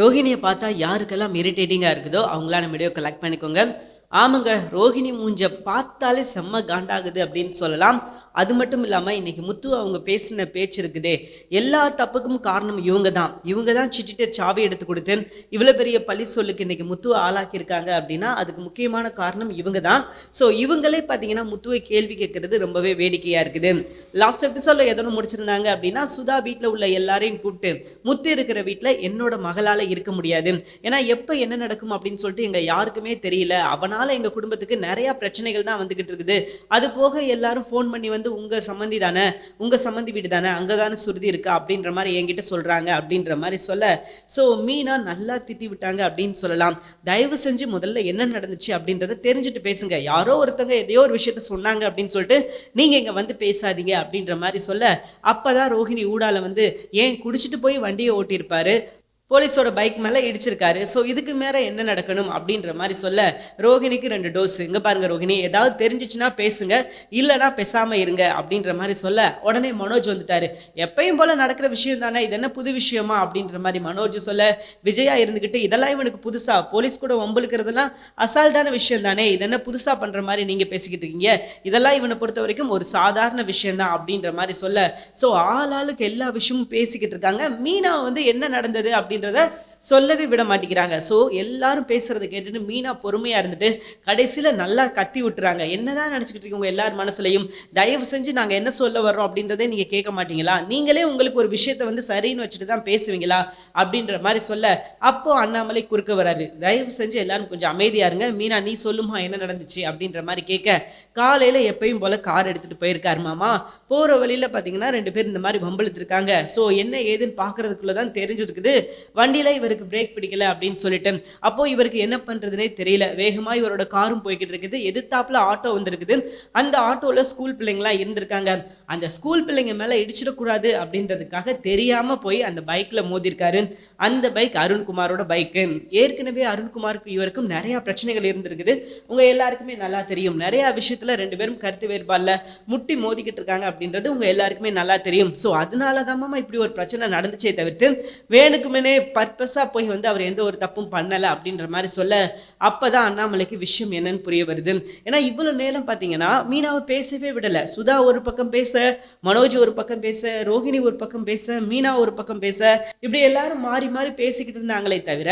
ரோஹிணியை பார்த்தா யாருக்கெல்லாம் இரிட்டேட்டிங்காக இருக்குதோ அவங்களாம் நம்ம வீடியோ கலெக்ட் பண்ணிக்கோங்க. ஆமாங்க ரோஹிணி மூஞ்ச பார்த்தாலே செம்ம காண்டாகுது அப்படின்னு சொல்லலாம். அது மட்டும் இல்லாமல் இன்றைக்கி முத்து அவங்க பேசின பேச்சு இருக்குதே எல்லா தப்புக்கும் காரணம் இவங்க தான் இவங்க தான் சிட்டிட்ட சாவி எடுத்து கொடுத்து இவ்வளோ பெரிய பழி சொல்லுக்கு இன்னைக்கு முத்துவை ஆளாக்கியிருக்காங்க அப்படின்னா அதுக்கு முக்கியமான காரணம் இவங்க தான் ஸோ இவங்களே பார்த்தீங்கன்னா முத்துவை கேள்வி கேட்கறது ரொம்பவே வேடிக்கையாக இருக்குது. லாஸ்ட் எபிசோடில் எதனும் முடிச்சிருந்தாங்க அப்படின்னா சுதா வீட்டில் உள்ள எல்லாரையும் கூப்பிட்டு முத்து இருக்கிற வீட்டில் என்னோட மகளால் இருக்க முடியாது. ஏன்னா எப்போ என்ன நடக்கும் அப்படின்னு சொல்லிட்டு எங்கள் யாருக்குமே தெரியல. அவனால் எங்கள் குடும்பத்துக்கு நிறையா பிரச்சனைகள் தான் வந்துக்கிட்டு இருக்குது. அது போக எல்லாரும் ஃபோன் பண்ணி வந்து உங்கள் சம்மந்தி தானே? உங்கள் சம்மந்தி வீடு தானே? அங்கே தானே சுருதி இருக்கா அப்படின்ற மாதிரி என்கிட்ட சொல்கிறாங்க அப்படின்ற மாதிரி சொல்ல. ஸோ மீனா நல்லா திட்டி விட்டாங்க அப்படின்னு சொல்லலாம். தயவு செஞ்சு முதல்ல என்ன நடந்துச்சு அப்படின்றத தெரிஞ்சுட்டு பேசுங்க. யாரோ ஒருத்தங்க எதையோ ஒரு விஷயத்த சொன்னாங்க அப்படின்னு சொல்லிட்டு நீங்கள் இங்கே வந்து பேசாதீங்க அப்படின்ற மாதிரி சொல்ல. அப்போ தான் ரோஹிணி ஊடால வந்து ஏன் குடிச்சிட்டு போய் வண்டியை ஓட்டியிருப்பாரு? போலீஸோட பைக் மேலே இடிச்சிருக்காரு. ஸோ இதுக்கு மேலே என்ன நடக்கணும் அப்படின்ற மாதிரி சொல்ல ரோகிணிக்கு ரெண்டு டோஸ் இங்கே பாருங்க ரோகிணி. ஏதாவது தெரிஞ்சிச்சுன்னா பேசுங்க. இல்லைனா பேசாமல் இருங்க அப்படின்ற மாதிரி சொல்ல உடனே மனோஜ் வந்துட்டாரு. எப்பயும் போல் நடக்கிற விஷயம் தானே? இது என்ன புது விஷயமா? அப்படின்ற மாதிரி மனோஜ் சொல்ல விஜயா இருந்துக்கிட்டு இதெல்லாம் இவனுக்கு புதுசா? போலீஸ் கூட வம்புழுக்கிறதெல்லாம் அசால்ட்டான விஷயம் தானே? இது என்ன புதுசாக பண்ணுற மாதிரி நீங்கள் பேசிக்கிட்டு இருக்கீங்க? இதெல்லாம் இவனை பொறுத்த வரைக்கும் ஒரு சாதாரண விஷயம் தான் அப்படின்ற மாதிரி சொல்ல. ஸோ ஆள் ஆளுக்கு எல்லா விஷயமும் பேசிக்கிட்டு இருக்காங்க. மீனா வந்து என்ன நடந்தது அப்படின்றத சொல்லவே விட மாட்டேங்கிறாங்க. ஸோ எல்லாரும் பேசுறதை கேட்டுட்டு மீனா பொறுமையாக இருந்துட்டு கடைசியில் நல்லா கத்தி விட்டுறாங்க. என்னதான் நினச்சிக்கிட்டு இருக்கீங்க எல்லார் மனசுலையும்? தயவு செஞ்சு நாங்கள் என்ன சொல்ல வர்றோம் அப்படின்றதே நீங்கள் கேட்க மாட்டீங்களா? நீங்களே உங்களுக்கு ஒரு விஷயத்தை வந்து சரின்னு வச்சுட்டு தான் பேசுவீங்களா? அப்படின்ற மாதிரி சொல்ல அப்போ அண்ணாமலை குறுக்க வராரு. தயவு செஞ்சு எல்லாரும் கொஞ்சம் அமைதியாக இருங்க. மீனா நீ சொல்லுமா என்ன நடந்துச்சு அப்படின்ற மாதிரி கேட்க காலையில் எப்பயும் போல் கார் எடுத்துகிட்டு போயிருக்காரு மாமா. போகிற வழியில் பார்த்தீங்கன்னா ரெண்டு பேர் இந்த மாதிரி வம்பிழுத்துருக்காங்க. ஸோ என்ன ஏதுன்னு பார்க்குறதுக்குள்ளே தான் தெரிஞ்சிருக்குது. வண்டியில் இவருக்கு பிரேக் பிடிக்கல அப்படின்னு சொல்லிட்டு அப்போ இவருக்கு என்ன பண்றதுனே தெரியல. வேகமா இவரோட காரும் போய்கிட்டு இருக்குது. எதிர்த்தாப்புல ஆட்டோ வந்திருக்குது. அந்த ஆட்டோல ஸ்கூல் பிள்ளைங்களா இருந்திருக்காங்க. அந்த ஸ்கூல் பிள்ளைங்க மேலே இடிச்சிடக்கூடாது அப்படின்றதுக்காக தெரியாமல் போய் அந்த பைக்கில் மோதிருக்காரு. அந்த பைக் அருண்குமாரோட பைக்கு ஏற்கனவே அருண்குமாருக்கு இவருக்கும் நிறையா பிரச்சனைகள் இருந்திருக்குது. உங்கள் எல்லாருக்குமே நல்லா தெரியும். நிறையா விஷயத்தில் ரெண்டு பேரும் கருத்து வேறுபாடில் முட்டி மோதிக்கிட்டு இருக்காங்க அப்படின்றது உங்கள் எல்லாருக்குமே நல்லா தெரியும். ஸோ அதனால தான் மாமா இப்படி ஒரு பிரச்சனை நடந்துச்சே தவிர்த்து வேணுக்குமே பர்பஸாக போய் வந்து அவர் எந்த ஒரு தப்பும் பண்ணலை அப்படின்ற மாதிரி சொல்ல அப்போ தான் அண்ணாமலைக்கு விஷயம் என்னன்னு புரிய வருது. ஏன்னா இவ்வளோ நேரம் பார்த்தீங்கன்னா மீனாவை பேசவே விடலை. சுதா ஒரு பக்கம் பேச மனோஜ் ஒரு பக்கம் பேச ரோகிணி ஒரு பக்கம் பேச மீனா ஒரு பக்கம் பேச இப்படி எல்லாரும் மாறி மாறி பேசிக்கிட்டு இருந்தாங்களே தவிர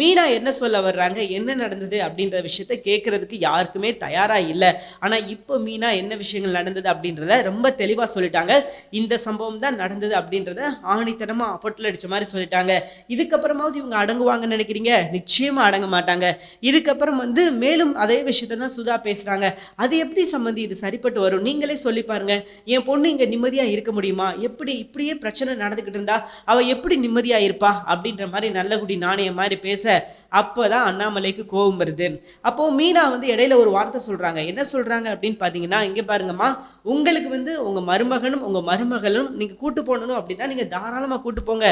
மீனா என்ன சொல்ல வர்றாங்க என்ன நடந்தது அப்படின்ற விஷயத்த கேட்கறதுக்கு யாருக்குமே தயாரா இல்லை. ஆனா இப்போ மீனா என்ன விஷயங்கள் நடந்தது அப்படின்றத ரொம்ப தெளிவா சொல்லிட்டாங்க. இந்த சம்பவம் தான் நடந்தது அப்படின்றத ஆணித்தனமா அப்பட்டில் அடிச்ச மாதிரி சொல்லிட்டாங்க. இதுக்கப்புறமாவது இவங்க அடங்குவாங்கன்னு நினைக்கிறீங்க? நிச்சயமா அடங்க மாட்டாங்க. இதுக்கப்புறம் வந்து மேலும் அதே விஷயத்தை தான் சுதா பேசுறாங்க. அது எப்படி சம்மந்தி இது சரிப்பட்டு வரும்? நீங்களே சொல்லி பாருங்க. என் பொண்ணு இங்க நிம்மதியா இருக்க முடியுமா? எப்படி இப்படியே பிரச்சனை நடந்துகிட்டு இருந்தா அவ எப்படி நிம்மதியா இருப்பா? அப்படின்ற மாதிரி நல்லகுடி நாணயம் மாதிரி பேச அப்பதான் அண்ணாமலைக்கு கோபம் வருது. அப்போ மீனா வந்து இடையில ஒரு வார்த்தை சொல்றாங்க. என்ன சொல்றாங்க அப்படின்னு பார்த்தீங்கன்னா இங்க பாருங்கம்மா உங்களுக்கு வந்து உங்கள் மருமகனும் உங்கள் மருமகளும் நீங்கள் கூட்டு போகணும் அப்படின்னா நீங்கள் தாராளமாக கூட்டு போங்க.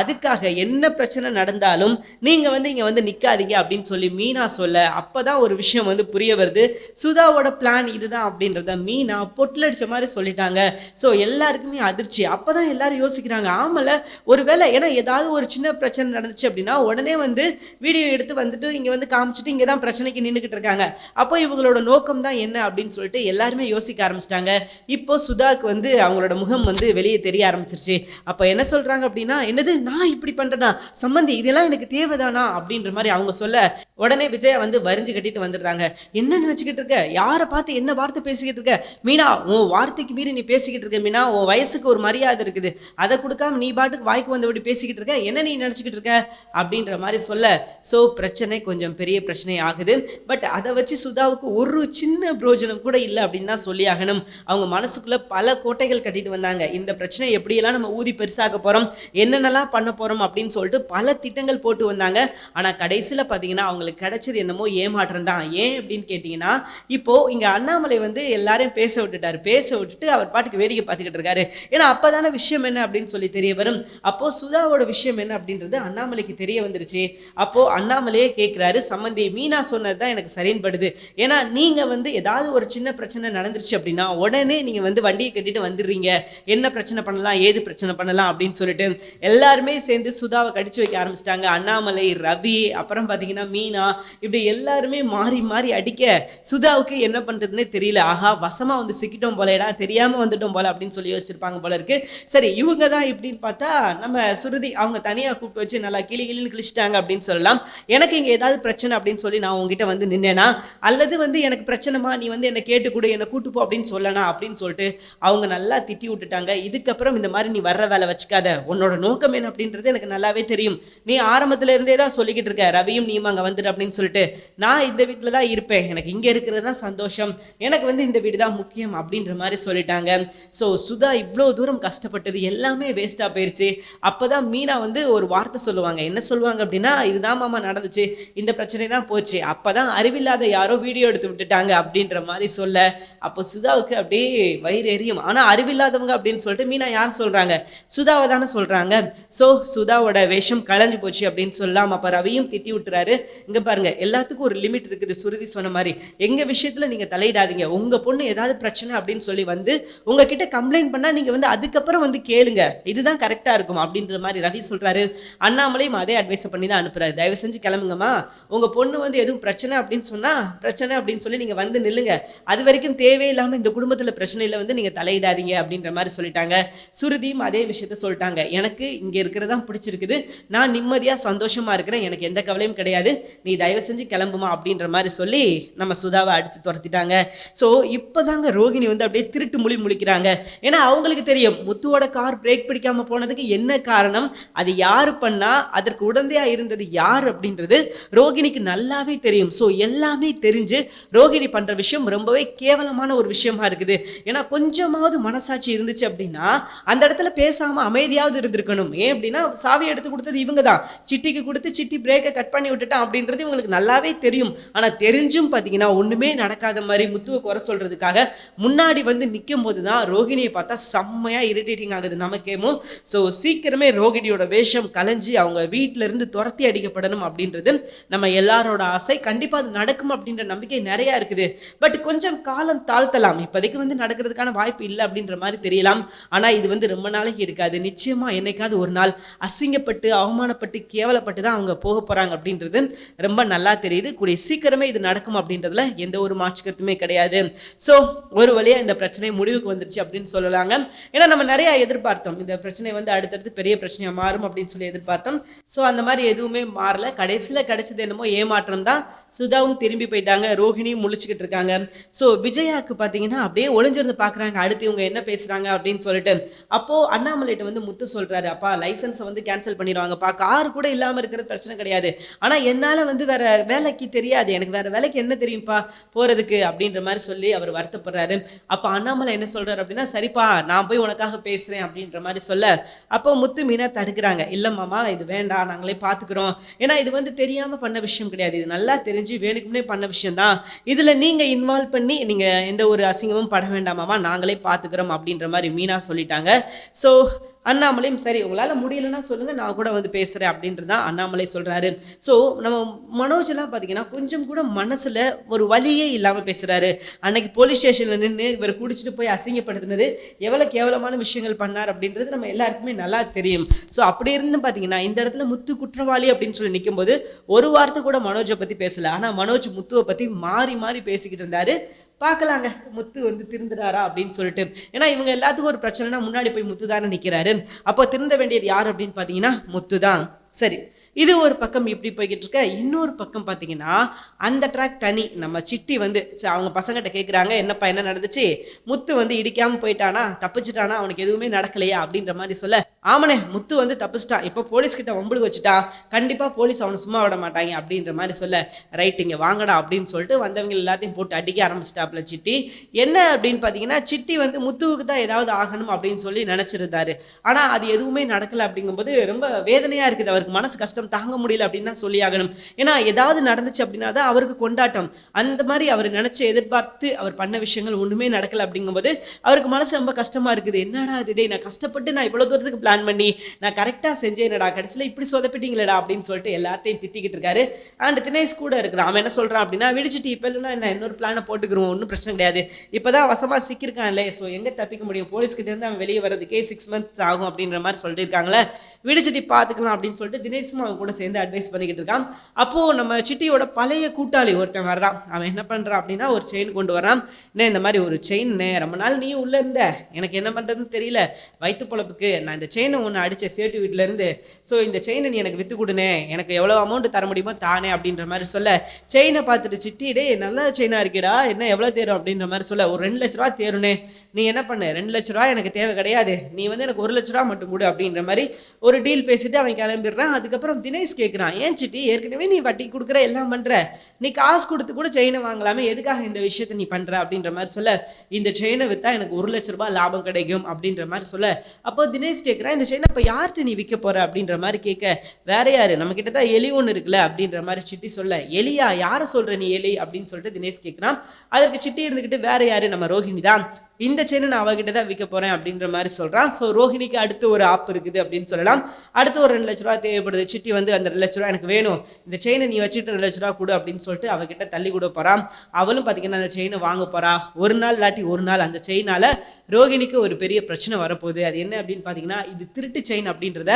அதுக்காக என்ன பிரச்சனை நடந்தாலும் நீங்கள் வந்து இங்கே வந்து நிற்காதீங்க அப்படின்னு சொல்லி மீனா சொல்ல அப்போ தான் ஒரு விஷயம் வந்து புரிய வருது. சுதாவோட பிளான் இதுதான் அப்படின்றத மீனா பொட்டிலடிச்ச மாதிரி சொல்லிட்டாங்க. ஸோ எல்லாருக்குமே அதிர்ச்சி. அப்போ தான் எல்லாரும் யோசிக்கிறாங்க ஆமல ஒருவேளை ஏன்னா ஏதாவது ஒரு சின்ன பிரச்சனை நடந்துச்சு அப்படின்னா உடனே வந்து வீடியோ எடுத்து வந்துட்டு இங்கே வந்து காமிச்சிட்டு இங்கே தான் பிரச்சனைக்கு நின்றுக்கிட்டு இருக்காங்க. அப்போ இவங்களோட நோக்கம் தான் என்ன அப்படின்னு சொல்லிட்டு எல்லாருமே யோசிக்க ஆரம்பிச்சிட்டாங்க. இப்போ சுதாக்கு வந்து அவங்களோட முகம் வந்து வெளியே தெரிய ஆரம்பிச்சிருச்சு. அப்போ என்ன சொல்றாங்க அப்படின்னா என்னது நான் இப்படி பண்ணுறேன்னா சம்மந்தி இதெல்லாம் எனக்கு தேவைதானா? அப்படின்ற மாதிரி அவங்க சொல்ல உடனே விஜயா வந்து வரிஞ்சு கட்டிட்டு வந்துடுறாங்க. என்ன நினச்சிக்கிட்டு இருக்க? யாரை பார்த்து என்ன வார்த்தை பேசிக்கிட்டு இருக்க? மீனா உன் வார்த்தைக்கு மீறி நீ பேசிக்கிட்டு இருக்க மீனா. உன் வயசுக்கு ஒரு மரியாதை இருக்குது. அதை கொடுக்காம நீ பாட்டுக்கு வாய்க்கு வந்தபடி பேசிக்கிட்டு இருக்க. என்ன நீ நினச்சிக்கிட்டு இருக்க? அப்படின்ற மாதிரி சொல்ல ஸோ பிரச்சனை கொஞ்சம் பெரிய பிரச்சனை ஆகுது. பட் அதை வச்சு சுதாவுக்கு ஒரு சின்ன பிரோஜனம் கூட இல்லை அப்படின்னு தான் சொல்லி ஆகணும். அவங்க மனசுக்குள்ளே பல கோட்டைகள் கட்டிட்டு வந்தாங்க. இந்த பிரச்சனை எப்படியெல்லாம் நம்ம ஊதி பெருசாக போகிறோம் என்னென்னலாம் பண்ண போகிறோம் அப்படின்னு சொல்லிட்டு பல திட்டங்கள் போட்டு வந்தாங்க. ஆனால் கடைசியில் பார்த்தீங்கன்னா அவங்கள அவங்களுக்கு கிடைச்சது என்னமோ ஏமாற்றம் தான் ஏன் அப்படின்னு கேட்டிங்கன்னா இப்போ இங்க அண்ணாமலை வந்து எல்லாரையும் பேச விட்டுட்டாரு. பேச விட்டுட்டு அவர் பாட்டுக்கு வேடிக்கை பார்த்துக்கிட்டு இருக்காரு. ஏன்னா அப்பதானே விஷயம் என்ன அப்படின்னு சொல்லி தெரிய வரும். அப்போ சுதாவோட விஷயம் என்ன அப்படின்றது அண்ணாமலைக்கு தெரிய வந்துருச்சு. அப்போ அண்ணாமலையே கேட்குறாரு சம்மந்தி மீனா சொன்னது தான் எனக்கு சரின்படுது. ஏன்னா நீங்க வந்து ஏதாவது ஒரு சின்ன பிரச்சனை நடந்துருச்சு அப்படின்னா உடனே நீங்க வந்து வண்டியை கட்டிட்டு வந்துடுறீங்க. என்ன பிரச்சனை பண்ணலாம்? ஏது பிரச்சனை பண்ணலாம்? அப்படின்னு சொல்லிட்டு எல்லாருமே சேர்ந்து சுதாவை கடிச்சு வைக்க ஆரம்பிச்சிட்டாங்க. அண்ணாமலை ரவி அப்புறம் பார்த்தீங்கன்னா மீனா இப்படி எல்லாருமே மாறி மாறி அடிக்க சுதாவுக்கு என்ன பண்ணுறதுனே தெரியல. ஆஹா வசமாக வந்து சிக்கிட்டோம் போலடா தெரியாமல் வந்துட்டோம் போல அப்படின்னு சொல்லி யோசிச்சிருப்பாங்க போல இருக்கு. சரி இவங்க தான் இப்படின்னு பார்த்தா நம்ம சுருதி அவங்க தனியாக கூப்பிட்டு வச்சு நல்லா கிளி கிளின்னு கிழிச்சிட்டாங்க அப்படின்னு சொல்லலாம். எனக்கு இங்கே ஏதாவது பிரச்சனை அப்படின்னு சொல்லி நான் உங்ககிட்ட வந்து நின்னேனா அல்லது வந்து எனக்கு பிரச்சனைமா நீ வந்து என்னை கேட்டு கொடு என்னை கூட்டு போ அப்படின்னு சொல்லனா அப்படின்னு சொல்லிட்டு அவங்க நல்லா திட்டி விட்டுட்டாங்க. இதுக்கப்புறம் இந்த மாதிரி நீ வர்ற வேலை வச்சுக்காத. உன்னோட நோக்கம் என்ன அப்படின்றது எனக்கு நல்லாவே தெரியும். நீ ஆரம்பத்துல இருந்தே தான் சொல்லிக்கிட்டு இருக்க. ரவியும் நீயும் அங்கே வந்துட்டு அப்படின்னு சொல்லிட்டு நான் இந்த வீட்டில் தான் இருப்பேன். எனக்கு இங்கே இருக்கிறது தான் சந்தோஷம். எனக்கு வந்து இந்த வீடு தான் முக்கியம் அப்படின்ற மாதிரி சொல்லிட்டாங்க. ஸோ சுதா இவ்வளோ தூரம் கஷ்டப்பட்டது எல்லாமே வேஸ்ட்டாக போயிருச்சு. அப்பதான் மீனா வந்து ஒரு வார்த்தை சொல்லுவாங்க. என்ன சொல்லுவாங்க அப்படின்னா இதுதான் மாமா நடந்துச்சு. இந்த பிரச்சனை தான் போச்சு. அப்பதான் அறிவில்லாத யாரோ வீடியோ எடுத்து விட்டுட்டாங்க. அப்படின்ற மாதிரி சொல்ல அப்போ சுதாவுக்கு அப்படியே வயிறு எரியும். ஆனால் அறிவில்லாதவங்க அப்படின்னு சொல்லிட்டு மீனா யார் சொல்கிறாங்க சுதாவை தானே சொல்றாங்க. ஸோ சுதாவோட வேஷம் களைஞ்சு போச்சு அப்படின்னு சொல்லலாம். அப்போ ரவியும் திட்டி விட்டுறாரு. இங்க பாருங்க எல்லாத்துக்கும் ஒரு லிமிட் இருக்குது சுருதி சொன்ன மாதிரி. எங்க விஷயத்துல நீங்கள் தலையிடாதீங்க. உங்க பொண்ணு ஏதாவது பிரச்சனை அப்படின்னு சொல்லி வந்து உங்ககிட்ட கம்ப்ளைண்ட் பண்ணா நீங்கள் வந்து அதுக்கப்புறம் வந்து கேளுங்க. இதுதான் கரெக்டாக இருக்கும் அப்படின்ற மாதிரி ரவி சொல்றாரு. அண்ணாமலையும் அதே அட்வைஸ் பண்ணி தான் அனுப்புறாரு. தயவு செஞ்சு கிளம்புங்கம்மா. உங்க பொண்ணு வந்து எதுவும் பிரச்சனை அப்படின்னு சொன்னால் பிரச்சனை அப்படின்னு சொல்லி நீங்கள் வந்து நில்லுங்க. அது வரைக்கும் தேவையில்லாமல் இந்த குடும்பத்தில் பிரச்சனையில் வந்து நீங்கள் தலையிடாதீங்க அப்படின்ற மாதிரி சொல்லிட்டாங்க. சுருதியும் அதே விஷயத்த சொல்லிட்டாங்க. எனக்கு இங்கே இருக்கிறதா பிடிச்சிருக்குது. நான் நிம்மதியாக சந்தோஷமா இருக்கிறேன். எனக்கு எந்த கவலையும் கிடையாது. நீ தயவு செஞ்சு கிளம்புமா அப்படின்ற மாதிரி சொல்லி நம்ம சுதாவை அடித்து துரத்திட்டாங்க. ஸோ இப்போதாங்க ரோகிணி வந்து அப்படியே திருட்டு மொழி முழிக்கிறாங்க. ஏன்னா அவங்களுக்கு தெரியும் முத்துவோட கார் பிரேக் பிடிக்காமல் போனதுக்கு என்ன காரணம்? அது யார் பண்ணால் அதற்கு உடந்தையாக இருந்தது யார் அப்படின்றது ரோகிணிக்கு நல்லாவே தெரியும். ஸோ எல்லாமே தெரிஞ்சு ரோகிணி பண்ணுற விஷயம் ரொம்பவே கேவலமான ஒரு விஷயமா இருக்குது. ஏன்னா கொஞ்சமாவது மனசாட்சி இருந்துச்சு அப்படின்னா அந்த இடத்துல பேசாமல் அமைதியாவது இருந்திருக்கணும். ஏன் அப்படின்னா சாவி எடுத்து கொடுத்தது இவங்க தான் சிட்டிக்கு கொடுத்து சிட்டி பிரேக்கை கட் பண்ணி விட்டுட்டான் அப்படின்னு அப்படின்றது இவங்களுக்கு நல்லாவே தெரியும். ஆனால் தெரிஞ்சும் பார்த்தீங்கன்னா ஒன்றுமே நடக்காத மாதிரி முத்துவை குறை சொல்கிறதுக்காக முன்னாடி வந்து நிற்கும் போது தான் ரோகிணியை பார்த்தா செம்மையாக இரிட்டேட்டிங் ஆகுது நமக்கேமோ. ஸோ சீக்கிரமே ரோகிணியோட வேஷம் கலைஞ்சி அவங்க வீட்டிலேருந்து இருந்து துரத்தி அடிக்கப்படணும் அப்படின்றது நம்ம எல்லாரோட ஆசை. கண்டிப்பாக அது நடக்கும் அப்படின்ற நம்பிக்கை நிறையா இருக்குது. பட் கொஞ்சம் காலம் தாழ்த்தலாம். இப்போதைக்கு வந்து நடக்கிறதுக்கான வாய்ப்பு இல்லை அப்படின்ற மாதிரி தெரியலாம். ஆனால் இது வந்து ரொம்ப நாளைக்கு இருக்காது. நிச்சயமாக என்னைக்காவது ஒரு நாள் அசிங்கப்பட்டு அவமானப்பட்டு கேவலப்பட்டு தான் அவங்க போக போகிறாங்க அப்படின்றது ரொம்ப நல்லா தெரியுது. கூடிய சீக்கிரமே இது நடக்கும் அப்படின்றதுல எந்த ஒரு மாற்றுக்கருத்துமே கிடையாது. ஸோ ஒரு வழியாக இந்த பிரச்சனை முடிவுக்கு வந்துருச்சு அப்படின்னு சொல்லலாங்க. ஏன்னா நம்ம நிறையா எதிர்பார்த்தோம். இந்த பிரச்சனை வந்து அடுத்தடுத்து பெரிய பிரச்சனையாக மாறும் அப்படின்னு சொல்லி எதிர்பார்த்தோம். ஸோ அந்த மாதிரி எதுவுமே மாறல. கடைசியில் கிடைச்சது என்னமோ ஏமாற்றம் தான். சுதாவும் திரும்பி போயிட்டாங்க. ரோஹிணியும் முழிச்சுக்கிட்டு இருக்காங்க. ஸோ விஜயாவுக்கு பார்த்தீங்கன்னா அப்படியே ஒளிஞ்சிருந்து பார்க்குறாங்க அடுத்து இவங்க என்ன பேசுகிறாங்க அப்படின்னு சொல்லிட்டு. அப்போது அண்ணாமலைகிட்ட வந்து முத்து சொல்கிறாரு அப்பா லைசன்ஸை வந்து கேன்சல் பண்ணிடுவாங்கப்பா. கார் கூட இல்லாமல் இருக்கிறது பிரச்சனை கிடையாது. ஆனால் என்னால் வந்து வேற வேலைக்கு தெரியாது. எனக்கு வேற வேலைக்கு என்ன தெரியும்ப்பா? போறதுக்கு அப்படின்ற மாதிரி சொல்லி அவர் வருத்தப்படுறாரு. அப்போ அண்ணாமலை என்ன சொல்றாரு அப்படின்னா சரிப்பா நான் போய் உனக்காக பேசுறேன் அப்படின்ற மாதிரி சொல்ல அப்போ முத்து மீனா தடுக்கிறாங்க. இல்லை மாமா இது வேண்டாம். நாங்களே பார்த்துக்கிறோம் ஏன்னா இது வந்து தெரியாம பண்ண விஷயம் கிடையாது. இது நல்லா தெரிஞ்சு வேணுக்குமே பண்ண விஷயம் தான் இதுல நீங்க இன்வால்வ் பண்ணி நீங்க எந்த ஒரு அசிங்கமும் பட வேண்டாமாமா நாங்களே பார்த்துக்கிறோம் அப்படின்ற மாதிரி மீனா சொல்லிட்டாங்க. ஸோ அண்ணாமலையும் சரி உங்களால் முடியலன்னா சொல்லுங்கள் நான் கூட வந்து பேசுகிறேன் அப்படின்றது தான் அண்ணாமலை சொல்கிறாரு ஸோ நம்ம மனோஜ் பார்த்தீங்கன்னா கொஞ்சம் கூட மனசில் ஒரு வழியே இல்லாமல் பேசுகிறாரு அன்னைக்கு போலீஸ் ஸ்டேஷனில் நின்று இவர் குடிச்சிட்டு போய் அசிங்கப்படுத்தினது எவ்வளோ கேவலமான விஷயங்கள் பண்ணார் அப்படின்றது நம்ம எல்லாருக்குமே நல்லா தெரியும். ஸோ அப்படி இருந்து பார்த்தீங்கன்னா இந்த இடத்துல முத்து குற்றவாளி அப்படின்னு சொல்லி நிக்கும்போது ஒரு வார்த்தை கூட மனோஜை பற்றி பேசலை. ஆனால் மனோஜ் முத்துவை பற்றி மாறி மாறி பேசிக்கிட்டு இருந்தார். பார்க்கலாங்க. முத்து வந்து திருந்துறாரா அப்படின்னு சொல்லிட்டு. ஏன்னா இவங்க எல்லாத்துக்கும் ஒரு பிரச்சனைனா முன்னாடி போய் முத்து தானே நிற்கிறாரு அப்போ திருந்த வேண்டியது யார் அப்படின்னு பார்த்தீங்கன்னா முத்து தான் சரி. இது ஒரு பக்கம் இப்படி போய்கிட்டு இருக்க இன்னொரு பக்கம் பார்த்தீங்கன்னா அந்த ட்ராக் தனி. நம்ம சிட்டி வந்து ச- அவங்க பசங்கிட்ட கேட்குறாங்க என்னப்பா என்ன நடந்துச்சு? முத்து வந்து இடிக்காமல் போயிட்டானா? தப்பிச்சிட்டானா? அவனுக்கு எதுவுமே நடக்கலையா? அப்படின்ற மாதிரி சொல்ல. ஆமனே முத்து வந்து தப்பிச்சிட்டான். இப்போ போலீஸ்கிட்ட ஒம்புடு வச்சுட்டான் கண்டிப்பாக போலீஸ் அவனை சும்மா விட மாட்டாங்க அப்படின்ற மாதிரி சொல்ல. ரைட் இங்கே வாங்கடா அப்படின்னு சொல்லிட்டு வந்தவங்க எல்லாத்தையும் போட்டு அடிக்க ஆரம்பிச்சிட்டாப்புல சிட்டி. என்ன அப்படின்னு பார்த்தீங்கன்னா சிட்டி வந்து முத்துவுக்கு தான் ஏதாவது ஆகணும் அப்படின்னு சொல்லி நினச்சிருந்தாரு. ஆனால் அது எதுவுமே நடக்கலை அப்படிங்கும்போது ரொம்ப வேதனையாக இருக்குது. அவருக்கு மனசு கஷ்டம் கஷ்டம் தாங்க முடியல அப்படின்னு தான் சொல்லி ஆகணும். ஏன்னா ஏதாவது நடந்துச்சு அப்படின்னா தான் அவருக்கு கொண்டாட்டம். அந்த மாதிரி அவர் நினைச்சு எதிர்பார்த்து அவர் பண்ண விஷயங்கள் ஒன்றுமே நடக்கலை அப்படிங்கும்போது அவருக்கு மனசு ரொம்ப கஷ்டமாக இருக்குது. என்னடா இதுடே நான் கஷ்டப்பட்டு நான் இவ்வளோ தூரத்துக்கு பிளான் பண்ணி நான் கரெக்டாக செஞ்சேனடா கடைசியில் இப்படி சொதப்பிட்டீங்களேடா அப்படின்னு சொல்லிட்டு எல்லார்ட்டையும் திட்டிக்கிட்டு இருக்காரு. அண்ட் தினேஷ் கூட இருக்கிறான். அவன் என்ன சொல்கிறான் அப்படின்னா விடிச்சிட்டு இப்போ இல்லைன்னா என்ன இன்னொரு பிளானை போட்டுக்கிறோம் ஒன்றும் பிரச்சனை கிடையாது. இப்போதான் வசமாக சிக்கியிருக்கான்ல. ஸோ எங்கே தப்பிக்க முடியும்? போலீஸ்கிட்டேருந்து அவன் வெளியே வர்றதுக்கே சிக்ஸ் மந்த்ஸ் ஆகும் அப்படின்ற மாதிரி சொல்லிட்டு இருக்காங்களே விடிச்சிட்டு பார்த்துக்கலாம் அப்படின்னு சொல்லிட்டு தினேஷும் அவன் கூட சேர்ந்து அட்வைஸ் பண்ணிக்கிட்டு இருக்கான். அப்போது நம்ம சிட்டியோட பழைய கூட்டாளி ஒருத்தன் வர்றான். அவன் என்ன பண்ணுறான் அப்படின்னா ஒரு செயின் கொண்டு வரான் என்ன இந்த மாதிரி ஒரு செயின் ரொம்ப நாள் நீ உள்ளே இருந்த. எனக்கு என்ன பண்ணுறதுன்னு தெரியல. வயிற்று பொழப்புக்கு நான் இந்த செயினை ஒன்று அடித்த சேட்டு வீட்டிலேருந்து ஸோ இந்த செயினை நீ எனக்கு விற்று கொடுனே. எனக்கு எவ்வளோ அமௌண்ட் தர முடியுமோ தானே அப்படின்ற மாதிரி சொல்ல. செயினை பார்த்துட்டு சிட்டி டே நல்ல செயினாக இருக்கேடா. என்ன எவ்வளோ தேரும்? அப்படின்ற மாதிரி சொல்ல. ஒரு ரெண்டு லட்ச ரூபா தேருனே. நீ என்ன பண்ணு? ரெண்டு லட்ச ரூபா எனக்கு தேவை கிடையாது. நீ வந்து எனக்கு ஒரு லட்ச ரூபா மட்டும் கொடு அப்படின்ற மாதிரி ஒரு டீல் பேசிட்டு அவன் கிளம்பிடுறான். அதுக்கப்புறம் தினேஷ் கேட்குறான் ஏன் சிட்டி? ஏற்கனவே நீ வட்டி கொடுக்குற எல்லாம் பண்ணுற நீ காசு கொடுத்து கூட செயினை வாங்கலாமே எதுக்காக இந்த விஷயத்த நீ பண்ணுற அப்படின்ற மாதிரி சொல்ல இந்த செயினை விற்றா எனக்கு ஒரு லட்ச ரூபாய் லாபம் கிடைக்கும் அப்படின்ற மாதிரி சொல்ல. அப்போ தினேஷ் கேட்குறான் இந்த செயினை இப்போ யார்கிட்ட நீ விற்க போற? அப்படின்ற மாதிரி கேட்க வேற யாரு? நம்ம கிட்ட தான் எலி ஒன்று இருக்குல்ல? அப்படின்ற மாதிரி சிட்டி சொல்ல எலியா? யாரை சொல்கிற நீ எலி? அப்படின்னு சொல்லிட்டு தினேஷ் கேட்குறான் அதற்கு சிட்டி இருந்துக்கிட்டு வேற யாரு? நம்ம ரோஹிணி தான். இந்த செயினை நான் அவகிட்ட தான் விற்க போகிறேன் அப்படின்ற மாதிரி சொல்கிறான் ஸோ ரோஹிணிக்கு அடுத்து ஒரு ஆப் இருக்குது அப்படின்னு சொல்லலாம். அடுத்து ஒரு ரெண்டு லட்ச ரூபா தேவைப்படுது. சிட்டி வந்து அந்த ரெண்டு லட்ச ரூபா எனக்கு வேணும். இந்த செயினை நீ வச்சுட்டு ரெண்டு லட்ச ரூபா கொடு அப்படின்னு சொல்லிட்டு அவகிட்ட தள்ளி கொடு போகிறான் அவளும் பார்த்தீங்கன்னா அந்த செயினை வாங்க போகிறா ஒரு நாள் இல்லாட்டி ஒரு நாள் அந்த செயினால ரோஹிணிக்கு ஒரு பெரிய பிரச்சனை வரப்போகுது. அது என்ன அப்படின்னு பார்த்தீங்கன்னா இது திருட்டு செயின் அப்படின்றத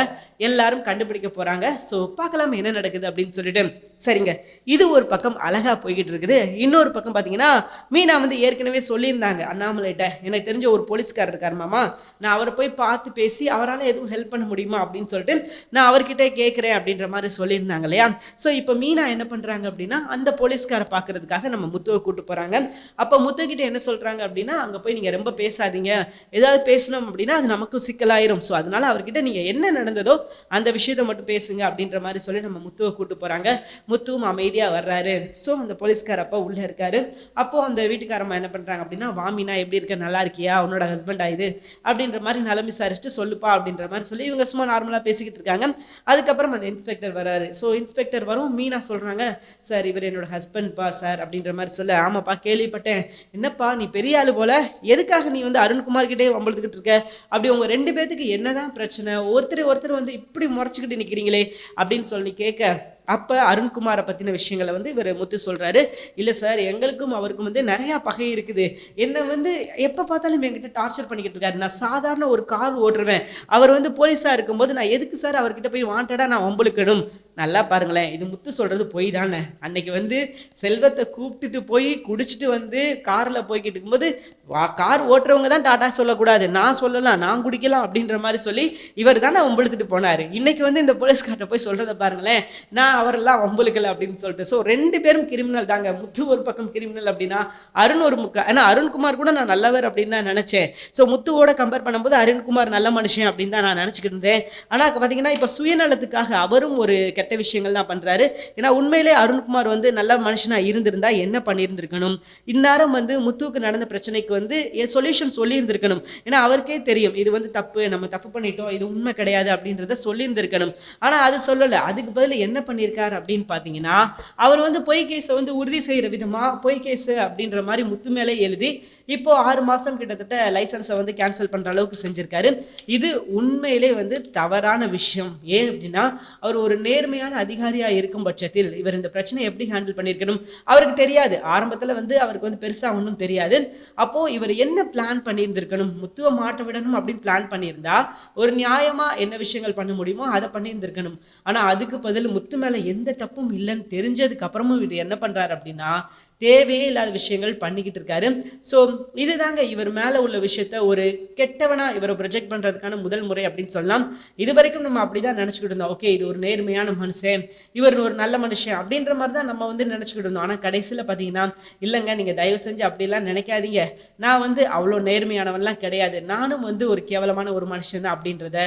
எல்லாரும் கண்டுபிடிக்க போகிறாங்க ஸோ பார்க்கலாம் என்ன நடக்குது அப்படின்னு சொல்லிட்டு. சரிங்க. இது ஒரு பக்கம் அழகா போய்கிட்டு இருக்குது. இன்னொரு பக்கம் பார்த்தீங்கன்னா மீனா வந்து ஏற்கனவே சொல்லியிருந்தாங்க அண்ணாமலைகிட்ட. எனக்கு தெரிஞ்ச ஒரு போலீஸ்காரர் இருக்கார் மாமா. நான் அவரை போய் பார்த்து பேசி அவரால் எதுவும் ஹெல்ப் பண்ண முடியுமா அப்படின்னு சொல்லிட்டு நான் அவர்கிட்ட கேட்குறேன் அப்படின்ற மாதிரி சொல்லியிருந்தாங்க இல்லையா? ஸோ இப்போ மீனா என்ன பண்ணுறாங்க அப்படின்னா அந்த போலீஸ்காரை பார்க்கறதுக்காக நம்ம முத்துவை கூட்டு போகிறாங்க அப்போ முத்துக்கிட்ட என்ன சொல்கிறாங்க அப்படின்னா அங்கே போய் நீங்கள் ரொம்ப பேசாதீங்க. ஏதாவது பேசணும் அப்படின்னா அது நமக்கும் சிக்கலாயிரும். ஸோ அதனால அவர்கிட்ட நீங்கள் என்ன நடந்ததோ அந்த விஷயத்தை மட்டும் பேசுங்க அப்படின்ற மாதிரி சொல்லி நம்ம முத்துவை கூட்டு போகிறாங்க முத்துவும் அமைதியாக வர்றாரு. ஸோ அந்த போலீஸ்கார் அப்போ உள்ளே இருக்காரு. அப்போ அந்த வீட்டுக்காரம்மா என்ன பண்ணுறாங்க அப்படின்னா வாமினா எப்படி இருக்க? நல்லா இருக்கியா? உன்னோட ஹஸ்பண்டா இது? அப்படின்ற மாதிரி நலம் விசாரிச்சுட்டு சொல்லுப்பா அப்படின்ற மாதிரி சொல்லி இவங்க சும்மா நார்மலாக பேசிக்கிட்டு இருக்காங்க. அதுக்கப்புறம் அந்த இன்ஸ்பெக்டர் வராரு. ஸோ இன்ஸ்பெக்டர் வரும். மீனா சொல்கிறாங்க சார் இவர் என்னோட ஹஸ்பண்ட்ப்பா சார் அப்படின்ற மாதிரி சொல்ல ஆமாப்பா கேள்விப்பட்டேன். என்னப்பா நீ பெரிய ஆள் போல. எதுக்காக நீ வந்து அருண்குமார் கிட்டே வம்பளத்துக்கிட்டு இருக்க? அப்படி உங்கள் ரெண்டு பேத்துக்கு என்னதான் பிரச்சனை? ஒருத்தர் ஒருத்தர் வந்து இப்படி முறைச்சிக்கிட்டு நிற்கிறீங்களே அப்படின்னு சொல்லி கேட்க அப்போ அருண்குமாரை பற்றின விஷயங்களை வந்து இவர் முத்து சொல்கிறாரு இல்லை சார் எங்களுக்கும் அவருக்கும் வந்து நிறையா பகை இருக்குது. என்னை வந்து எப்போ பார்த்தாலும் என்கிட்ட டார்ச்சர் பண்ணிக்கிட்டு இருக்காரு. நான் சாதாரண ஒரு கார் ஓட்டுருவேன் அவர் வந்து போலீஸாக இருக்கும்போது நான் எதுக்கு சார் அவர்கிட்ட போய் வாண்டடாக நான் வம்பளுக்கணும் நல்லா பாருங்களேன் இது முத்து சொல்கிறது பொய் தானே? அன்னைக்கு வந்து செல்வத்தை கூப்பிட்டுட்டு போய் குடிச்சிட்டு வந்து காரில் போய்கிட்டு இருக்கும்போது வா கார் ஓட்டுறவங்க தான் டாட்டா சொல்லக்கூடாது. நான் சொல்லலாம் நான் குடிக்கலாம் அப்படின்ற மாதிரி சொல்லி இவர் தானே வம்பெழுத்துட்டு போனார். இன்னைக்கு வந்து இந்த போலீஸ்கார்ட்ட போய் சொல்கிறத பாருங்களேன் நான் அவரெல்லாம் வம்புலுக்கல அப்படின்னு சொல்லிட்டு. ஸோ ரெண்டு பேரும் கிரிமினல் தாங்க. முத்து ஒரு பக்கம் கிரிமினல் அப்படின்னா அருண் ஒரு முக்க ஏன்னா அருண்குமார் கூட நான் நல்லவர் அப்படின்னு தான் நினச்சேன். ஸோ முத்துவோட கம்பேர் பண்ணும்போது அருண்குமார் நல்ல மனுஷன் அப்படின்னு தான் நான் நினச்சிக்கிட்டு இருந்தேன். ஆனால் பார்த்தீங்கன்னா இப்போ சுயநலத்துக்காக அவரும் ஒரு கெட்ட விஷயங்கள் தான் பண்ணுறாரு ஏன்னா உண்மையிலே அருண்குமார் வந்து நல்ல மனுஷனாக இருந்திருந்தா என்ன பண்ணியிருந்திருக்கணும்? இந்நேரம் வந்து முத்துவுக்கு நடந்த பிரச்சனைக்கு வந்து என் சொல்யூஷன் சொல்லியிருந்திருக்கணும். ஏன்னா அவருக்கே தெரியும் இது வந்து தப்பு நம்ம தப்பு பண்ணிட்டோம் இது உண்மை கிடையாது அப்படின்றத சொல்லியிருந்திருக்கணும். ஆனால் அது சொல்லலை. அதுக்கு பதில் என்ன பண்ணியிருக்காரு அப்படின்னு பார்த்தீங்கன்னா அவர் வந்து பொய் கேஸை வந்து உறுதி செய்கிற விதமாக பொய் கேஸு அப்படின்ற மாதிரி முத்து மேலே எழுதி இப்போ ஆறு மாதம் கிட்டத்தட்ட லைசன்ஸை வந்து கேன்சல் பண்ணுற அளவுக்கு செஞ்சுருக்காரு. இது உண்மையிலே வந்து தவறான விஷயம். ஏன் அப்படின்னா அவர் ஒரு நேர்மையான அதிகாரியாக இருக்கும் பட்சத்தில் இவர் இந்த பிரச்சனையை எப்படி ஹேண்டில் பண்ணியிருக்கணும்? அவருக்கு தெரியாது. ஆரம்பத்தில் வந்து அவருக்கு வந்து பெருசாக ஒன்றும் தெரியாது. அப்போது இவர் என்ன பிளான் பண்ணியிருந்திருக்கணும்? முத்துவை மாட்ட விடணும் அப்படின்னு பிளான் பண்ணியிருந்தா ஒரு நியாயமாக என்ன விஷயங்கள் பண்ண முடியுமோ அதை பண்ணியிருந்திருக்கணும். ஆனால் அதுக்கு பதில் முத்து மேலே எந்த தப்பும் இல்லைன்னு தெரிஞ்சதுக்கு அப்புறமும் இவர் என்ன பண்ணுறாரு அப்படின்னா தேவையே இல்லாத விஷயங்கள் பண்ணிக்கிட்டு இருக்காரு. ஸோ இதுதாங்க இவர் மேலே உள்ள விஷயத்த ஒரு கெட்டவனா இவரை ப்ரொஜெக்ட் பண்ணுறதுக்கான முதல் முறை அப்படின்னு சொல்லலாம். இது வரைக்கும் நம்ம அப்படிதான் நினச்சிக்கிட்டு இருந்தோம். ஓகே இது ஒரு நேர்மையான மனுஷன் இவர் ஒரு நல்ல மனுஷன் அப்படின்ற மாதிரி தான் நம்ம வந்து நினச்சிக்கிட்டு இருந்தோம். ஆனால் கடைசியில் பார்த்தீங்கன்னா இல்லைங்க நீங்கள் தயவு செஞ்சு அப்படிலாம் நினைக்காதீங்க. நான் வந்து அவ்வளோ நேர்மையானவன்லாம் கிடையாது. நானும் வந்து ஒரு கேவலமான ஒரு மனுஷன் தான் அப்படின்றத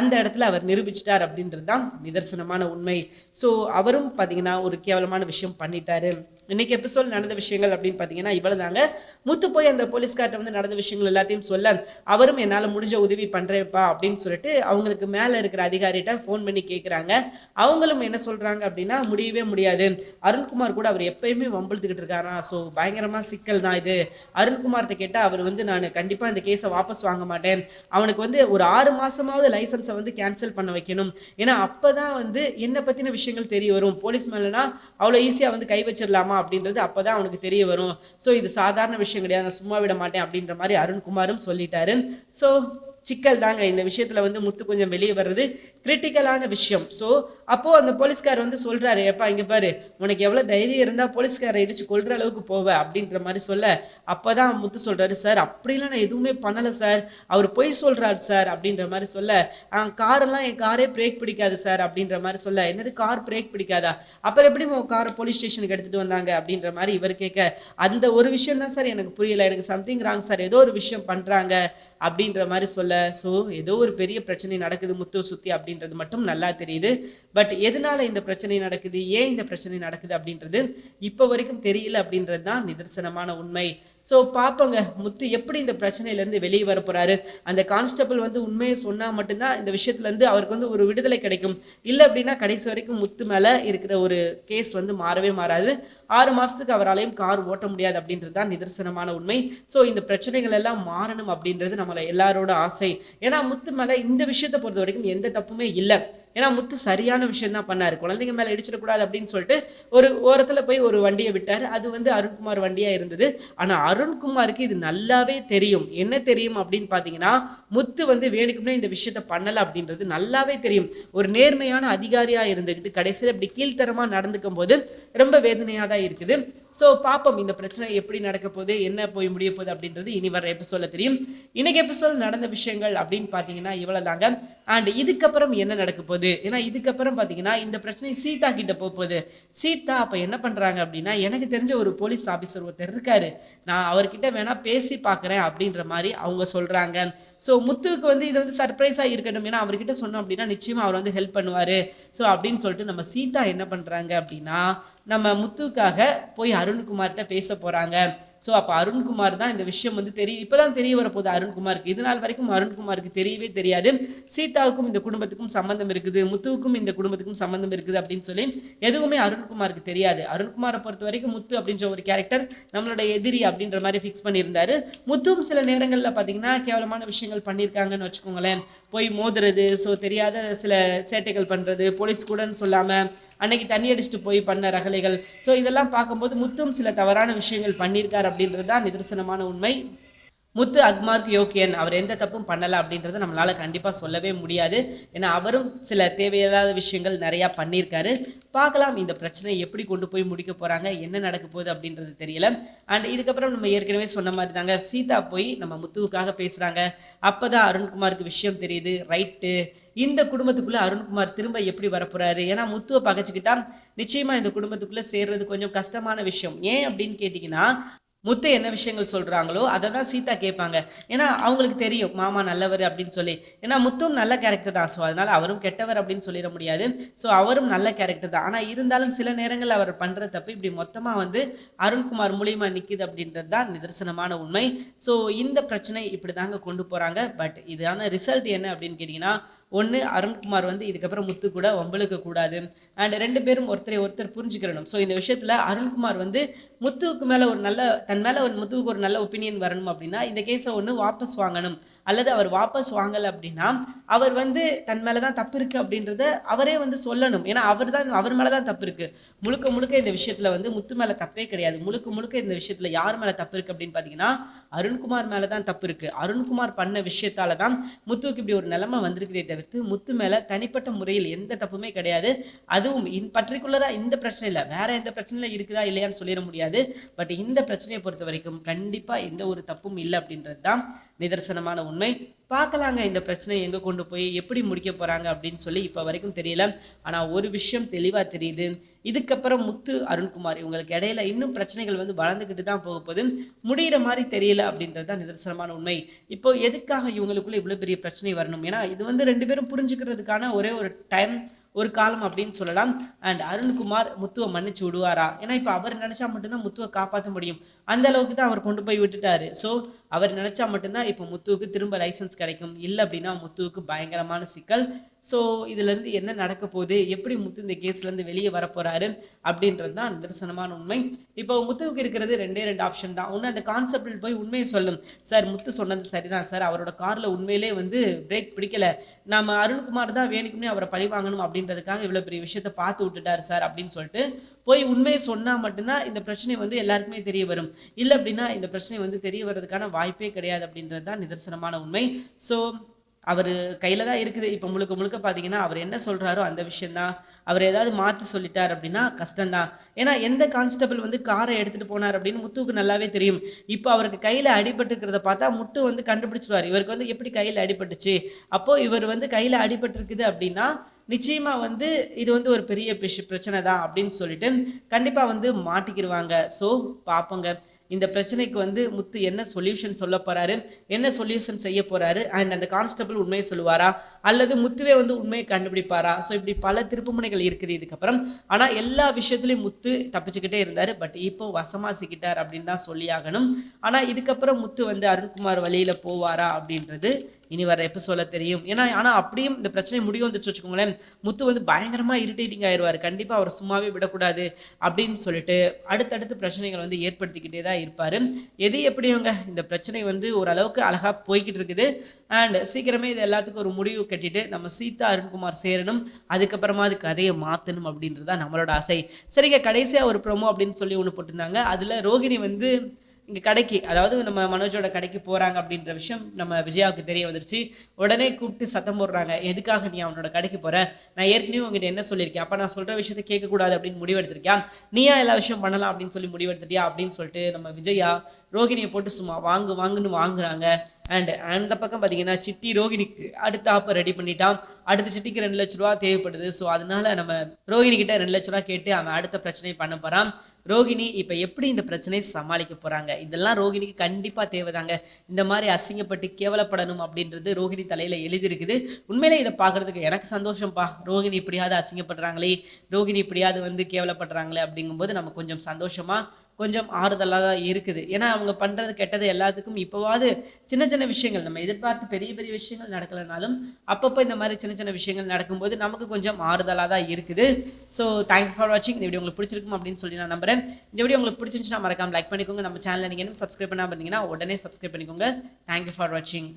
அந்த இடத்துல அவர் நிரூபிச்சிட்டார் அப்படின்றது தான் நிதர்சனமான உண்மை. ஸோ அவரும் பார்த்தீங்கன்னா ஒரு கேவலமான விஷயம் பண்ணிட்டாரு. இன்னைக்கு எபிசோட் நடந்த விஷயங்கள் அப்படின்னு பார்த்தீங்கன்னா இவ்வளோ தாங்க முத்து போய் அந்த போலீஸ்கார்ட்ட வந்து நடந்த விஷயங்கள் எல்லாத்தையும் சொல்ல அவரும் என்னால் முடிஞ்ச உதவி பண்ணுறேன்ப்பா அப்படின்னு சொல்லிட்டு அவங்களுக்கு மேலே இருக்கிற அதிகாரிகிட்ட ஃபோன் பண்ணி கேட்குறாங்க அவங்களும் என்ன சொல்கிறாங்க அப்படின்னா முடியவே முடியாது. அருண்குமார் கூட அவர் எப்பயுமே வம்பிழுத்துக்கிட்டு இருக்காரா? ஸோ பயங்கரமாக சிக்கல் தான் இது. அருண்குமார்கிட்ட கேட்டால் அவர் வந்து நான் கண்டிப்பாக இந்த கேஸை வாபஸ் வாங்க மாட்டேன். அவனுக்கு வந்து ஒரு ஆறு மாதமாவது லைசன்ஸை வந்து கேன்சல் பண்ண வைக்கணும். ஏன்னா அப்போ தான் வந்து என்னை பற்றின விஷயங்கள் தெரிய வரும். போலீஸ் மேலேனா அவ்வளோ ஈஸியாக வந்து கை வச்சிடலாமா அப்படின்றது அப்போ தான் அவனுக்கு தெரிய வரும். ஸோ இது சாதாரண விஷயம் கிடையாது. நான் சும்மா விட மாட்டேன் அப்படின்ற மாதிரி அருண்குமாரும் சொல்லிட்டாரு. ஸோ சிக்கல் தாங்க. இந்த விஷயத்தில் வந்து முத்து கொஞ்சம் வெளியே வர்றது கிரிட்டிக்கலான விஷயம். ஸோ அப்போது அந்த போலீஸ்கார் வந்து சொல்கிறாரு எப்பா இங்கே பாரு உனக்கு எவ்வளோ தைரியம் இருந்தால் போலீஸ்காரை இடித்து கொள்கிற அளவுக்கு போவ அப்படின்ற மாதிரி சொல்ல. அப்போ தான் முத்து சொல்கிறாரு சார் அப்படிலாம் நான் எதுவுமே பண்ணலை சார். அவர் பொய் சொல்கிறாரு சார் அப்படின்ற மாதிரி சொல்ல. காரெல்லாம் என் காரே பிரேக் பிடிக்காது சார் அப்படின்ற மாதிரி சொல்ல. என்னது கார் பிரேக் பிடிக்காதா? அப்புறம் எப்படி உன் காரை போலீஸ் ஸ்டேஷனுக்கு எடுத்துகிட்டு வந்தாங்க? அப்படின்ற மாதிரி இவர் கேட்க. அந்த ஒரு விஷயம் தான் சார் எனக்கு புரியல. எனக்கு சம்திங் ராங் சார். ஏதோ ஒரு விஷயம் பண்ணுறாங்க அப்படின்ற மாதிரி சொல்ல. ஸோ ஏதோ ஒரு பெரிய பிரச்சனை நடக்குது முத்து சுற்றி அப்படின்றது மட்டும் நல்லா தெரியுது. பட் பட் எதனால இந்த பிரச்சனை நடக்குது? ஏன் இந்த பிரச்சனை நடக்குது அப்படின்றது இப்போ வரைக்கும் தெரியல அப்படின்றது தான் நிதர்சனமான உண்மை. ஸோ பார்ப்போங்க முத்து எப்படி இந்த பிரச்சனையிலேருந்து வெளியே வர போகிறாரு அந்த கான்ஸ்டபிள் வந்து உண்மையை சொன்னால் மட்டும்தான் இந்த விஷயத்துலேருந்து அவருக்கு வந்து ஒரு விடுதலை கிடைக்கும். இல்லை அப்படின்னா கடைசி வரைக்கும் முத்து மேலே இருக்கிற ஒரு கேஸ் வந்து மாறவே மாறாது. ஆறு மாதத்துக்கு அவராலையும் கார் ஓட்ட முடியாது அப்படின்றது தான் நிதர்சனமான உண்மை. ஸோ இந்த பிரச்சனைகள் எல்லாம் மாறணும் அப்படின்றது நம்மளை எல்லாரோட ஆசை. ஏன்னா முத்து மேலே இந்த விஷயத்தை பொறுத்த வரைக்கும் எந்த தப்புமே இல்லை. ஏன்னா முத்து சரியான விஷயம் தான் பண்ணார். குழந்தைங்க மேலே இடிச்சிடக்கூடாது அப்படின்னு சொல்லிட்டு ஒரு ஓரத்தில் போய் ஒரு வண்டியை விட்டார். அது வந்து அருண்குமார் வண்டியாக இருந்தது. ஆனால் அருண்குமாருக்கு இது நல்லாவே தெரியும். என்ன தெரியும் அப்படின்னு பார்த்தீங்கன்னா முத்து வந்து வேணுக்குமே இந்த விஷயத்த பண்ணலை அப்படின்றது நல்லாவே தெரியும். ஒரு நேர்மையான அதிகாரியாக இருந்துக்கிட்டு கடைசியில் இப்படி கீழ்த்தரமாக நடந்துக்கும் போது ரொம்ப வேதனையாக தான் இருக்குது. ஸோ பார்ப்போம் இந்த பிரச்சனை எப்படி நடக்க போகுது என்ன போய் முடிய போகுது அப்படின்றது இனி வர எபிசோட்ல தெரியும். இன்னைக்கு எபிசோட் நடந்த விஷயங்கள் அப்படின்னு பார்த்தீங்கன்னா இவ்வளோ தாங்க அண்ட் இதுக்கப்புறம் என்ன நடக்க போகுது? ஏன்னா இதுக்கப்புறம் பார்த்தீங்கன்னா இந்த பிரச்சனை சீதா கிட்ட போக போகுது. சீதா அப்போ என்ன பண்ணுறாங்க அப்படின்னா எனக்கு தெரிஞ்ச ஒரு போலீஸ் ஆஃபீஸர் ஒருத்தர் இருக்காரு. நான் அவர்கிட்ட வேணா பேசி பார்க்குறேன் அப்படின்ற மாதிரி அவங்க சொல்கிறாங்க ஸோ முத்துவுக்கு வந்து இது வந்து சர்ப்ரைஸாக இருக்கட்டும். ஏன்னா அவர்கிட்ட சொன்னோம் அப்படின்னா நிச்சயமாக அவர் வந்து ஹெல்ப் பண்ணுவார். ஸோ அப்படின்னு சொல்லிட்டு நம்ம சீதா என்ன பண்ணுறாங்க அப்படின்னா நம்ம முத்துவுக்காக போய் அருண்குமார்கிட்ட பேச போகிறாங்க ஸோ அப்போ அருண்குமார் தான் இந்த விஷயம் வந்து தெரியும் இப்போ தான் தெரிய வரப்போகுது அருண்குமாருக்கு. இது நாள் வரைக்கும் அருண்குமாருக்கு தெரியவே தெரியாது. சீதாவுக்கும் இந்த குடும்பத்துக்கும் சம்மந்தம் இருக்குது. முத்துவுக்கும் இந்த குடும்பத்துக்கும் சம்மந்தம் இருக்குது அப்படின்னு சொல்லி எதுவுமே அருண்குமாருக்கு தெரியாது. அருண்குமாரை பொறுத்த வரைக்கும் முத்து அப்படின்ற ஒரு கேரக்டர் நம்மளோட எதிரி அப்படின்ற மாதிரி ஃபிக்ஸ் பண்ணியிருந்தாரு. முத்துவும் சில நேரங்களில் பார்த்தீங்கன்னா கேவலமான விஷயங்கள் பண்ணியிருக்காங்கன்னு வச்சுக்கோங்களேன். போய் மோதுறது ஸோ தெரியாத சில சேட்டைகள் பண்ணுறது போலீஸ் கூடன்னு சொல்லாமல் அன்னைக்கு தண்ணி அடிச்சுட்டு போய் பண்ண ரகலைகள். ஸோ இதெல்லாம் பார்க்கும்போது முத்தும் சில தவறான விஷயங்கள் பண்ணியிருக்கார் அப்படின்றது தான் நிதர்சனமான உண்மை. முத்து அக்மார்க் யோக்கியன் அவர் எந்த தப்பும் பண்ணலை அப்படின்றத நம்மளால் கண்டிப்பாக சொல்லவே முடியாது. ஏன்னா அவரும் சில தேவையில்லாத விஷயங்கள் நிறையா பண்ணியிருக்காரு. பார்க்கலாம் இந்த பிரச்சனையை எப்படி கொண்டு போய் முடிக்க போகிறாங்க என்ன நடக்க போகுது அப்படின்றது தெரியல. அண்ட் இதுக்கப்புறம் நம்ம ஏற்கனவே சொன்ன மாதிரி தாங்க சீதா போய் நம்ம முத்துவுக்காக பேசுகிறாங்க அப்போ தான் அருண்குமாருக்கு விஷயம் தெரியுது ரைட்டு. இந்த குடும்பத்துக்குள்ளே அருண்குமார் திரும்ப எப்படி வரப்போகிறாரு ஏன்னா முத்துவை பகைச்சிக்கிட்டா நிச்சயமாக இந்த குடும்பத்துக்குள்ளே சேர்றது கொஞ்சம் கஷ்டமான விஷயம். ஏன் அப்படின்னு கேட்டிங்கன்னா முத்து என்ன விஷயங்கள் சொல்கிறாங்களோ அதை தான் சீதா கேட்பாங்க. ஏன்னா அவங்களுக்கு தெரியும் மாமா நல்லவர் அப்படின்னு சொல்லி. ஏன்னா முத்தும் நல்ல கேரக்டர் தான். ஸோ அதனால் அவரும் கெட்டவர் அப்படின்னு சொல்லிட முடியாது. ஸோ அவரும் நல்ல கேரக்டர் தான். ஆனால் இருந்தாலும் சில நேரங்களில் அவர் பண்ணுற தப்பு இப்படி மொத்தமாக வந்து அருண்குமார் மூலியமாக நிற்கிது அப்படின்றது தான் நிதர்சனமான உண்மை. ஸோ இந்த பிரச்சனை இப்படி தாங்க கொண்டு போகிறாங்க பட் இதான ரிசல்ட் என்ன அப்படின்னு கேட்டிங்கன்னா ஒன்று அருண்குமார் வந்து இதுக்கப்புறம் முத்து கூட வம்பளுக்க கூடாது. அண்ட் ரெண்டு பேரும் ஒருத்தரை ஒருத்தர் புரிஞ்சுக்கிறணும். ஸோ இந்த விஷயத்தில் அருண்குமார் வந்து முத்துவுக்கு மேலே ஒரு நல்ல தன் மேலே ஒரு முத்துவுக்கு ஒரு நல்ல ஒப்பீனியன் வரணும் அப்படின்னா இந்த கேஸை ஒன்று வாபஸ் வாங்கணும். அல்லது அவர் வாபஸ் வாங்கலை அப்படின்னா அவர் வந்து தன் மேலே தான் தப்பு இருக்குது அப்படின்றத அவரே வந்து சொல்லணும். ஏன்னா அவர் தான் அவர் மேலே தான் தப்பு இருக்குது முழுக்க முழுக்க இந்த விஷயத்தில் வந்து முத்து மேலே தப்பே கிடையாது. முழுக்க முழுக்க இந்த விஷயத்தில் யார் மேலே தப்பு இருக்குது அப்படின்னு பார்த்தீங்கன்னா அருண்குமார் மேலே தான் தப்பு இருக்குது அருண்குமார் பண்ண விஷயத்தால தான் முத்துவுக்கு இப்படி ஒரு நிலைமை வந்திருக்குதே தவிர்த்து முத்து மேலே தனிப்பட்ட முறையில் எந்த தப்புமே கிடையாது. அதுவும் இன் பர்டிகுலராக இந்த பிரச்சனை இல்லை. வேற எந்த பிரச்சனையில் இருக்குதா இல்லையான்னு சொல்லிட முடியாது. பட் இந்த பிரச்சனையை பொறுத்த வரைக்கும் கண்டிப்பாக எந்த ஒரு தப்பும் இல்லை அப்படின்றது தான் நிதர்சனமான உண்மை. பார்க்கலாங்க இந்த பிரச்சனை எங்கே கொண்டு போய் எப்படி முடிக்க போகிறாங்க அப்படின்னு சொல்லி இப்போ வரைக்கும் தெரியல. ஆனால் ஒரு விஷயம் தெளிவாக தெரியுது. இதுக்கப்புறம் முத்து அருண்குமார் இவங்களுக்கு இடையில இன்னும் பிரச்சனைகள் வந்து வளர்ந்துக்கிட்டு தான் போக போகுது. முடிகிற மாதிரி தெரியல அப்படின்றது தான் நிதர்சனமான உண்மை. இப்போ எதுக்காக இவங்களுக்குள்ள இவ்வளோ பெரிய பிரச்சனை வரணும்? ஏன்னா இது வந்து ரெண்டு பேரும் புரிஞ்சுக்கிறதுக்கான ஒரே ஒரு டைம் ஒரு காலம் அப்படின்னு சொல்லலாம். அண்ட் அருண்குமார் முத்துவை மன்னிச்சு விடுவாரா? ஏன்னா இப்போ அவர் நினச்சா மட்டும்தான் முத்துவை காப்பாற்ற முடியும். அந்த அளவுக்கு தான் அவர் கொண்டு போய் விட்டுட்டாரு. ஸோ அவர் நினச்சா மட்டும்தான் இப்போ முத்துவுக்கு திரும்ப லைசன்ஸ் கிடைக்கும். இல்லை அப்படின்னா முத்துவுக்கு பயங்கரமான சிக்கல். ஸோ இதுலேருந்து என்ன நடக்க போகுது? எப்படி முத்து இந்த கேஸ்லேருந்து வெளியே வர அப்படின்றது தான் நிதர்சனமான உண்மை. இப்போ முத்துவுக்கு இருக்கிறது ரெண்டே ரெண்டு ஆப்ஷன் தான். ஒன்று அந்த கான்செப்டில் போய் உண்மையை சொல்லும். சார் முத்து சொன்னது சரிதான் சார். அவரோட காரில் உண்மையிலே வந்து பிரேக் பிடிக்கல. நம்ம அருண்குமார் தான் வேணுக்குமே அவரை பழி வாங்கணும் அப்படின்றதுக்காக இவ்வளோ பெரிய விஷயத்தை பார்த்து விட்டுட்டாரு சார் அப்படின்னு சொல்லிட்டு போய் உண்மையை சொன்னால் மட்டும்தான் இந்த பிரச்சனை வந்து எல்லாருக்குமே தெரிய வரும். இல்லை அப்படின்னா இந்த பிரச்சனை வந்து தெரிய வர்றதுக்கான வாய்ப்பே கிடையாது அப்படின்றது தான் நிதர்சனமான உண்மை. ஸோ அவர் கையில் தான் இருக்குது. இப்போ முழுக்க முழுக்க பார்த்தீங்கன்னா அவர் என்ன சொல்கிறாரோ அந்த விஷயந்தான் அவர் ஏதாவது மாற்றி சொல்லிட்டார் அப்படின்னா கஷ்டம்தான். ஏன்னா எந்த கான்ஸ்டபிள் வந்து காரை எடுத்துகிட்டு போனார் அப்படின்னு முத்துவுக்கு நல்லாவே தெரியும். இப்போ அவருக்கு கையில் அடிபட்டுருக்கிறத பார்த்தா முட்டு வந்து கண்டுபிடிச்சிருவார். இவருக்கு வந்து எப்படி கையில் அடிபட்டுச்சு? அப்போது இவர் வந்து கையில் அடிபட்டிருக்குது அப்படின்னா நிச்சயமாக வந்து இது வந்து ஒரு பெரிய பிரச்சனை தான் அப்படின்னு சொல்லிட்டு கண்டிப்பாக வந்து மாட்டிக்கிடுவாங்க ஸோ பார்ப்போங்க இந்த பிரச்சனைக்கு வந்து முத்து என்ன சொல்யூஷன் சொல்ல போறாரு? என்ன சொல்யூஷன் செய்ய போறாரு? அண்ட் அந்த கான்ஸ்டபிள் உண்மையை சொல்லுவாரா? அல்லது முத்துவே வந்து உண்மையை கண்டுபிடிப்பாரா? ஸோ இப்படி பல திருப்புமுனைகள் இருக்குது இதுக்கப்புறம். ஆனால் எல்லா விஷயத்துலையும் முத்து தப்பிச்சுக்கிட்டே இருந்தார். பட் இப்போ வசமாக சிக்கிட்டார் அப்படின்னு தான் சொல்லி ஆகணும். ஆனால் இதுக்கப்புறம் முத்து வந்து அருண்குமார் வழியில் போவாரா அப்படின்றது இனி வர எப்போ சொல்ல தெரியும். ஏன்னா ஆனால் அப்படியும் இந்த பிரச்சனை முடிவு வந்துச்சு வச்சுக்கோங்களேன். முத்து வந்து பயங்கரமாக இரிட்டேட்டிங் ஆயிடுவார் கண்டிப்பாக அவர் சும்மாவே விடக்கூடாது அப்படின்னு சொல்லிட்டு அடுத்தடுத்து பிரச்சனைகள் வந்து ஏற்படுத்திக்கிட்டே தான் இருப்பார். எது எப்படியோங்க? இந்த பிரச்சனை வந்து ஓரளவுக்கு அழகாக போய்கிட்டு இருக்குது. அண்ட் சீக்கிரமே இது எல்லாத்துக்கும் ஒரு முடிவு கட்டிட்டு நம்ம சீதா அருண்குமார் சேரணும். அதுக்கப்புறமா அது கதையை மாற்றணும் அப்படின்றது தான் நம்மளோட ஆசை. சரிங்க கடைசியாக ஒரு ப்ரோமோ அப்படின்னு சொல்லி ஒன்று போட்டிருந்தாங்க. அதில் ரோகிணி வந்து இங்கே கடைக்கு அதாவது நம்ம மனோஜோட கடைக்கு போகிறாங்க அப்படின்ற விஷயம் நம்ம விஜயாவுக்கு தெரிய வந்துருச்சு. உடனே கூப்பிட்டு சத்தம் போடுறாங்க. எதுக்காக நீ அவனோட கடைக்கு போகிற நான் ஏற்கனவே உங்ககிட்ட என்ன சொல்லியிருக்கேன்? அப்போ நான் சொல்கிற விஷயத்த கேட்கக்கூடாது அப்படின்னு முடிவெடுத்திருக்கியா? நீயா எல்லா விஷயம் பண்ணலாம் அப்படின்னு சொல்லி முடிவெடுத்துட்டியா? அப்படின்னு சொல்லிட்டு நம்ம விஜயா ரோகிணியை போட்டு சும்மா வாங்கு வாங்குன்னு வாங்குறாங்க. அண்ட் அந்த பக்கம் பார்த்தீங்கன்னா சிட்டி ரோகிணிக்கு அடுத்த ஆப்பை ரெடி பண்ணிட்டான். அடுத்த சிட்டிக்கு ரெண்டு லட்ச ரூபா தேவைப்படுது. ஸோ அதனால நம்ம ரோஹிணி கிட்ட ரெண்டு லட்ச ரூபா கேட்டு அவன் அடுத்த பிரச்சனையை பண்ண போகிறான் ரோகிணி இப்போ எப்படி இந்த பிரச்சனையை சமாளிக்க போகிறாங்க இதெல்லாம் ரோகிணிக்கு கண்டிப்பாக தேவைதாங்க. இந்த மாதிரி அசிங்கப்பட்டு கேவலப்படணும் அப்படின்றது ரோகிணி தலையில் எழுதியிருக்குது. உண்மையிலே இதை பார்க்குறதுக்கு எனக்கு சந்தோஷம்ப்பா ரோகிணி இப்படியாவது அசிங்கப்படுறாங்களே ரோகிணி இப்படியாவது வந்து கேவலப்படுறாங்களே அப்படிங்கும்போது நம்ம கொஞ்சம் சந்தோஷமாக கொஞ்சம் ஆறுதலாக தான் இருக்குது. ஏன்னா அவங்க பண்ணுறது கெட்டது எல்லாத்துக்கும் இப்போவாது சின்ன சின்ன விஷயங்கள் நம்ம எதிர்பார்த்து பெரிய பெரிய விஷயங்கள் நடக்கலைனாலும் அப்பப்போ இந்த மாதிரி சின்ன சின்ன விஷயங்கள் நடக்கும்போது நமக்கு கொஞ்சம் ஆறுதலாக தான் இருக்குது. ஸோ தேங்க்யூ ஃபார் வாட்சிங் இந்த வீடியோ உங்களுக்கு பிடிச்சிருக்கும் அப்படின்னு சொல்லி நான் நம்புறேன். இந்த வீடியோ உங்களுக்கு பிடிச்சிருந்துச்சுன்னா மறக்காம லைக் பண்ணிக்கோங்க. நம்ம சேனலில் நீங்கள் இன்னும் சப்ஸ்கிரைப் பண்ணாமல் இருந்தீங்கன்னா உடனே சப்ஸ்கிரைப் பண்ணிக்கோங்க. தேங்க்யூ ஃபார் வாட்சிங்